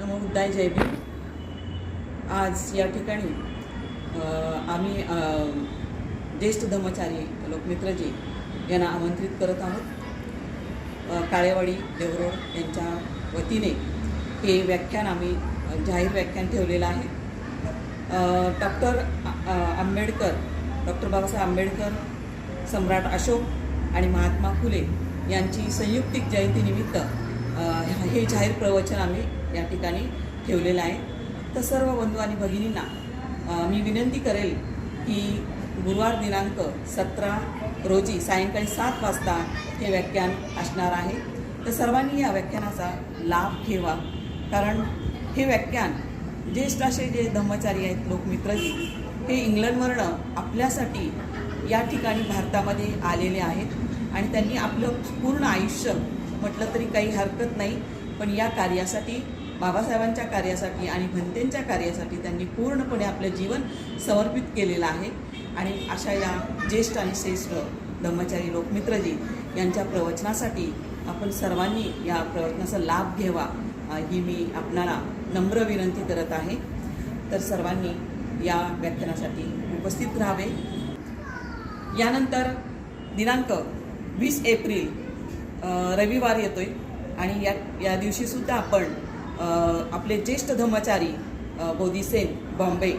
नमो बुद्धाय जय भीम. आज या ठिकाणी आम्ही ज्येष्ठ धर्मचारी लोकमित्रजी यांना आमंत्रित करत आहोत. काळेवाडी देवरोड यांच्या वतीने हे व्याख्यान आम्ही जाहीर व्याख्यान ठेवलेलं आहे. डॉक्टर आंबेडकर डॉक्टर बाबासाहेब आंबेडकर सम्राट अशोक आणि महात्मा फुले यांची संयुक्तिक जयंतीनिमित्त हे जाहीर प्रवचन आम्ही या ठिकाणी ठेवलेलं आहे. तर सर्व बंधू आणि भगिनींना मी विनंती करेल की गुरुवार दिनांक सतरा रोजी सायंकाळी सात वाजता हे व्याख्यान असणार आहे. तर सर्वांनी या व्याख्यानाचा लाभ घ्यावा कारण हे व्याख्यान ज्येष्ठ असे जे धम्मचारी आहेत लोकमित्रजी हे इंग्लंडवरनं आपल्यासाठी या ठिकाणी भारतामध्ये आलेले आहेत आणि त्यांनी आपलं पूर्ण आयुष्य म्हटलं तरी काही हरकत नाही. पण या कार्यासाठी बाबासाहेबांच्या कार्यासाठी आणि भंतेंच्या कार्यासाठी त्यांनी पूर्णपणे आपलं जीवन समर्पित केलेलं आहे. आणि अशा या ज्येष्ठ आणि श्रेष्ठ ब्रह्मचारी लोकमित्रजी यांच्या प्रवचनासाठी आपण सर्वांनी या प्रवचनाचा लाभ घ्यावा ही मी आपणाला नम्र विनंती करत आहे. तर सर्वांनी या व्याख्यानासाठी उपस्थित राहावे. यानंतर दिनांक वीस एप्रिल रविवार येतोय आणि या या दिवशीसुद्धा आपण आपले ज्येष्ठ धर्मचारी बोधिसेन बॉम्बे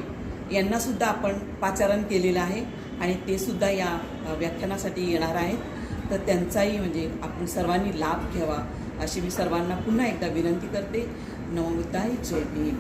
यांनासुद्धा आपण पाचारण केलेलं आहे आणि ते सुद्धा या व्याख्यानासाठी येणार आहेत. तर त्यांचाही म्हणजे आपण सर्वांनी लाभ घ्यावा अशी मी सर्वांना पुन्हा एकदा विनंती करते. नवमुद्दा जय भीम.